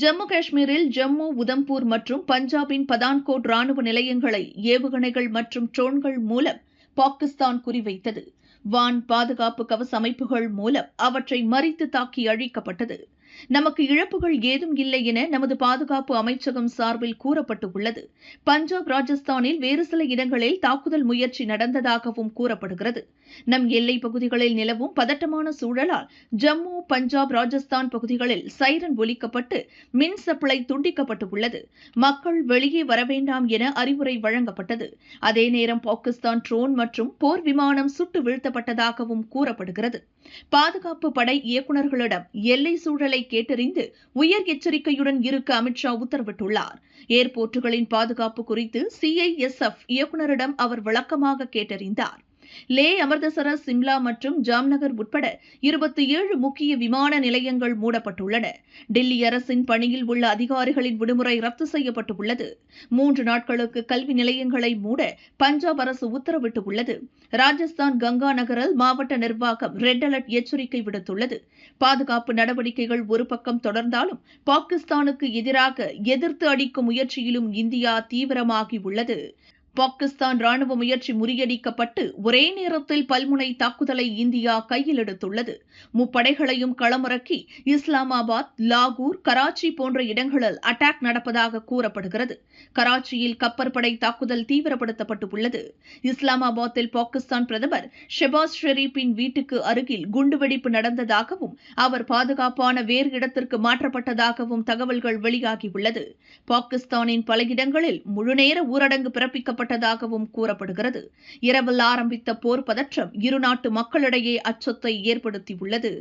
ஜம்மு காஷ்மீரில் ஜம்மு உதம்பூர் மற்றும் பஞ்சாபின் பதான்கோட் ராணுவ நிலையங்களை ஏவுகணைகள் மற்றும் ட்ரோன்கள் மூலம் பாகிஸ்தான் குறிவைத்தது. வான் பாதுகாப்பு கவச அமைப்புகள் மூலம் அவற்றை மறித்து தாக்கி அழிக்கப்பட்டது. நமக்கு இழப்புகள் ஏதும் இல்லை என நமது பாதுகாப்பு அமைச்சகம் சார்பில் கூறப்பட்டுள்ளது. பஞ்சாப் ராஜஸ்தானில் வேறு சில இடங்களில் தாக்குதல் முயற்சி நடந்ததாகவும் கூறப்படுகிறது. நம் எல்லைப் பகுதிகளில் நிலவும் பதட்டமான சூழலால் ஜம்மு பஞ்சாப் ராஜஸ்தான் பகுதிகளில் சைரன் ஒலிக்கப்பட்டு மின் சப்ளை துண்டிக்கப்பட்டுள்ளது. மக்கள் வெளியே வர வேண்டாம் என அறிவுரை வழங்கப்பட்டது. அதே நேரம் பாகிஸ்தான் ட்ரோன் மற்றும் போர் விமானம் சுட்டு வீழ்த்தப்பட்டதாகவும் கூறப்படுகிறது. பாதுகாப்பு படை இயக்குநர்களிடம் எல்லை சூழலை கேட்டறிந்து உயர் எச்சரிக்கையுடன் இருக்க அமித்ஷா உத்தரவிட்டுள்ளார். ஏர்போர்ட்டுகளின் பாதுகாப்பு குறித்து சிஐஎஸ்எஃப் இயக்குநரிடம் அவர் விளக்கமாக கேட்டறிந்தார். லே அமிர்தசரஸ் சிம்லா மற்றும் ஜாம்நகர் உட்பட இருபத்தி ஏழு முக்கிய விமான நிலையங்கள் மூடப்பட்டுள்ளன. டெல்லி அரசின் பணியில் உள்ள அதிகாரிகளின் விடுமுறை ரத்து செய்யப்பட்டுள்ளது. மூன்று நாட்களுக்கு கல்வி நிலையங்களை மூட பஞ்சாப் அரசு உத்தரவிட்டுள்ளது. ராஜஸ்தான் கங்கா நகரில் மாவட்ட நிர்வாகம் ரெட் அலர்ட் எச்சரிக்கை விடுத்துள்ளது. பாதுகாப்பு நடவடிக்கைகள் ஒரு பக்கம் தொடர்ந்தாலும் பாகிஸ்தானுக்கு எதிராக எதிர்த்து அடிக்கும் முயற்சியிலும் இந்தியா தீவிரமாகியுள்ளது. பாகிஸ்தான் ராணுவ முயற்சி முறியடிக்கப்பட்டு ஒரே நேரத்தில் பல்முனை தாக்குதலை இந்தியா கையில் எடுத்துள்ளது. முப்படைகளையும் களமிறக்கி இஸ்லாமாபாத் லாகூர் கராச்சி போன்ற இடங்களில் அட்டாக் நடப்பதாக கூறப்படுகிறது. கராச்சியில் கப்பற்படை தாக்குதல் தீவிரப்படுத்தப்பட்டுள்ளது. இஸ்லாமாபாத்தில் பாகிஸ்தான் பிரதமர் ஷெபாஸ் ஷெரீப்பின் வீட்டுக்கு அருகில் குண்டுவெடிப்பு நடந்ததாகவும் அவர் பாதுகாப்பான வேறு இடத்திற்கு மாற்றப்பட்டதாகவும் தகவல்கள் வெளியாகியுள்ளது. பாகிஸ்தானின் பல இடங்களில் முழுநேர ஊரடங்கு ஏற்பட்டதாகவும் கூறப்படுகிறது. இரவில் ஆரம்பித்த போர் பதற்றம் இருநாட்டு மக்களிடையே அச்சத்தை ஏற்படுத்தியுள்ளது.